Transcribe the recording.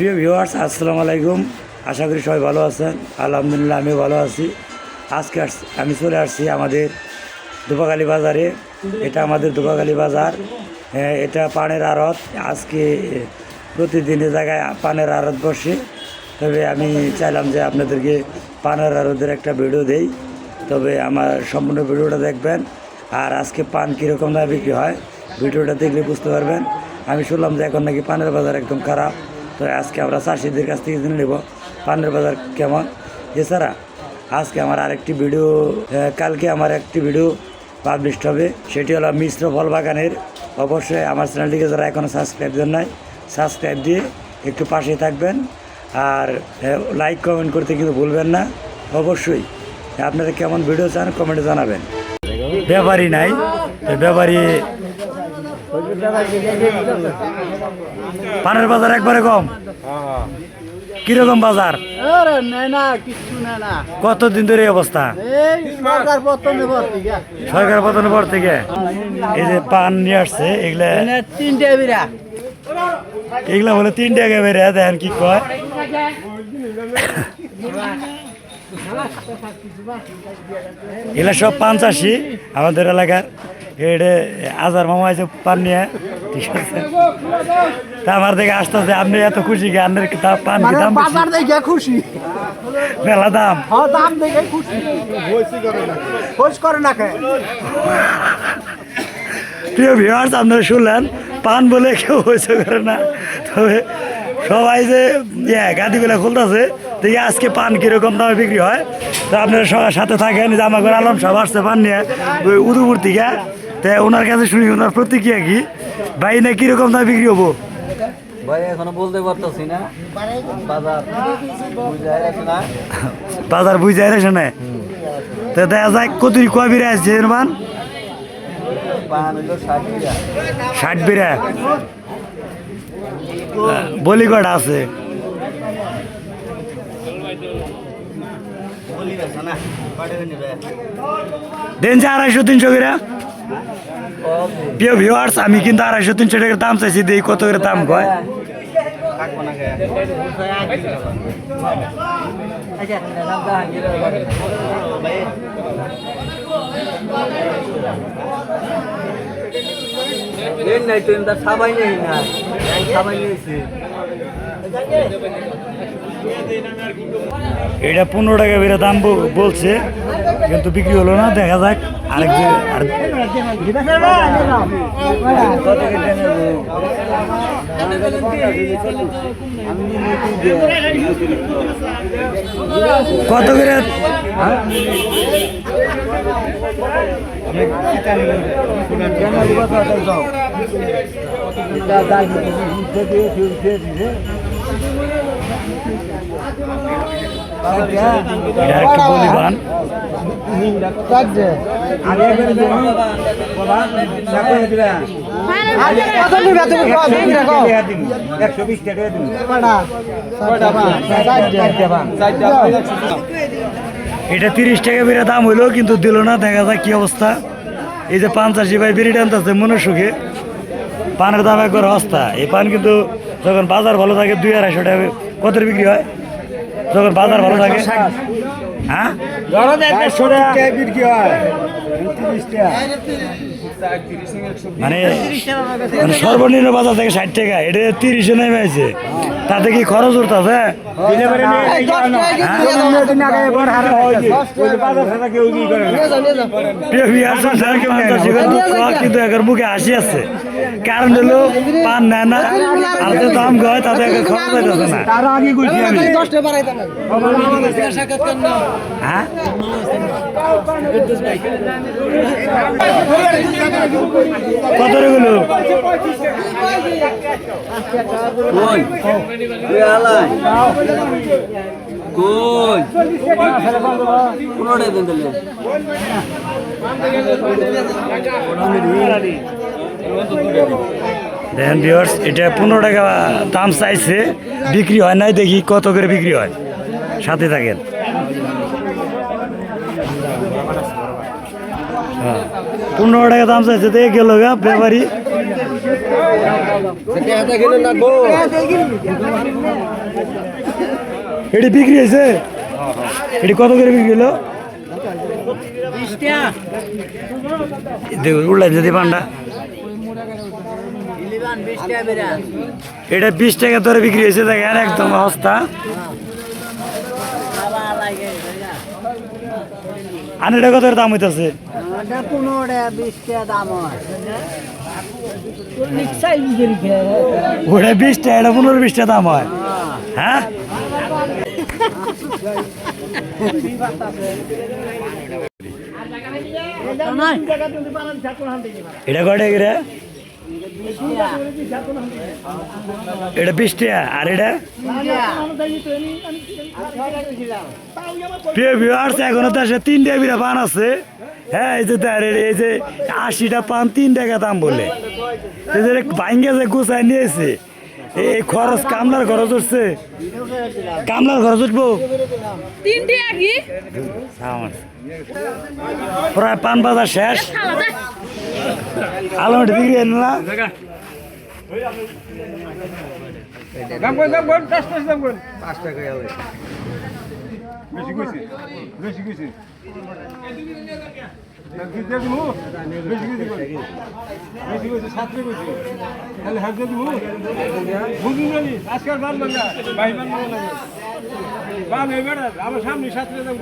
প্রিয় ভিউয়ার্স আসসালামু আলাইকুম। আশা করি সবাই ভালো আছেন। আলহামদুলিল্লাহ আমিও ভালো আছি। আজকে আমি চলে আসছি আমাদের দুপাখালি বাজারে। এটা আমাদের দুপাখালি বাজার। হ্যাঁ, এটা পানের আড়ত। আজকে প্রতিদিন এ জায়গায় পানের আড়ত বসে। তবে আমি চাইলাম যে আপনাদেরকে পানের আড়তের একটা ভিডিও দেই। তবে আমার সম্পূর্ণ ভিডিওটা দেখবেন। আর আজকে পান কীরকম দামে বিক্রি হয় ভিডিওটা দেখলে বুঝতে পারবেন। আমি শুনলাম যে এখন নাকি পানের বাজার একদম খারাপ। তো আজকে আমরা চাষিদের কাছ থেকে জেনে নেব পানের বাজার কেমন। এছাড়া আজকে আমার আরেকটি ভিডিও কালকে আমার একটি ভিডিও পাবলিশ হবে। সেটি হলো মিশ্র ফল বাগানের। অবশ্যই আমার চ্যানেলটিকে যারা এখনও সাবস্ক্রাইব দেন নাই সাবস্ক্রাইব দিয়ে একটু পাশে থাকবেন। আর লাইক কমেন্ট করতে কিন্তু ভুলবেন না। অবশ্যই আপনারা কেমন ভিডিও চান কমেন্টে জানাবেন। ব্যাপারই নাই ব্যাপারী পানের বাজার একবারে কম? কীরকম বাজার? কতদিন ধরে অবস্থা? সরকার পতনের পর থেকে। এই যে পান নিয়ে আসছে এগুলা তিনটে এগুলা বলে তিন টাকা বেড়ে দেখেন কি কয়। এগুলা সব পান চাষি আমাদের এলাকার। এটা আজার মামা আছে পান নিয়ে। ঠিক আছে। তা আমার দেখে আসতেছে আপনি এত খুশি কি? আপনার তা পান কি? মানে দাম? বাজার দেখে খুশি। মেলা দাম। হ্যাঁ দাম দেখে খুশি। খোঁজ করে না কে? প্রিয় ভিউয়ার্স আপনারা শুনলেন পান বলে কেউ হয়েছে করে না। তবে সবাই যে ইয়ে গাদিগুলো খুলতেছে দেখি আজকে পান কীরকম দামে বিক্রি হয়। তো আপনারা সবার সাথে থাকেন জামা করে আলম সব আসছে পান নিয়ে উদুপুর থেকে। তো ওনার কাছে শুনি ওনার প্রতিক্রিয়া কি? ভাই না কীরকম দামে বিক্রি হব? ভাই এখনও বলতে পারতেছি না। বাজার বুঝাই আছে না। বাজার না তো দেখা যায় কত কয় বিরে আসছে মান? ষাট বিরা বলি কটা আছে? দেন যে আড়াইশো তিনশো করে প্রিয় ভিউয়ার্স আমি কিন্তু আড়াইশো তিনশো টাকার দাম চাইছি, দেখি কত করে দাম কয় নাই তার সবাই নেই না, সবাই নিয়েছে। এটা পনেরো টাকা বেড়ে দাম বলছে, কিন্তু বিক্রি হলো না, দেখা যাক আরেক কত করে? এটা তিরিশ টাকা বেড়ে দাম হইল কিন্তু দিল না, দেখা যাক কি অবস্থা। এই যে পঞ্চাশি ভাই বিড়ি টানতেছে, মনে সুখে। পানের দাম একবার হস্তা। এই পান কিন্তু যখন বাজার ভালো থাকে, দুই আড়াইশো টাকা কত বিক্রি হয়। যখন বাজার ভালো থাকে। হ্যাঁ? মানে মানে সর্বনিম্ন বাজার থেকে ষাট টাকা। এটা তিরিশে নেমে আছে তাতে কি খরচ উঠতেছে? আছেন? দুঃখ কিন্তু একের মুখে হাসি আছে। কারণ হলো পান নেয় না আর যে দাম গয় তাতে খরচ হইতেছে না। হ্যাঁ? কত রে গুলো? কই? তুই আলাই? কই? পনেরো দিন দিলে দেখেন ভিউয়ার্স এটা পনেরো টাকা দাম চাইছে, বিক্রি হয় নাই, দেখি কত করে বিক্রি হয়। সাথে থাকেন। হ্যাঁ পনেরো টাকা দাম চাইছে, দেখে গেল গা, ব্যাপারি। এটি বিক্রি হয়েছে? এটি কত করে বিক্রি হলো? উল্লাই যদি পান্ডা এটা বিশ টাকা ধরে বিক্রি হয়েছে দেখেন একদম অবস্থা। আর এটা কত দাম হইতেছে? ওটা বিশ টাকা এটা পনেরো বিশ টাকা দাম হয়। হ্যাঁ? এটা এটা বিশ টাকা আর এটা? প্রিয় ভিউয়ার্স এখনও তো আসে তিন বিরা পান আছে। হ্যাঁ এই যে তার, এই যে আশিটা পান, তিন টাকা দাম বলে। ভাঙ্গে যে গুছাই নিয়েছে। এই খরচ কামলার খরচ উঠছে কামলার খরচ উঠবো। প্রায় পান বাজার শেষ। আলমটা বিক্রি না। বেশি কইছি। বেশি আমার সামনে সাতরে দেখব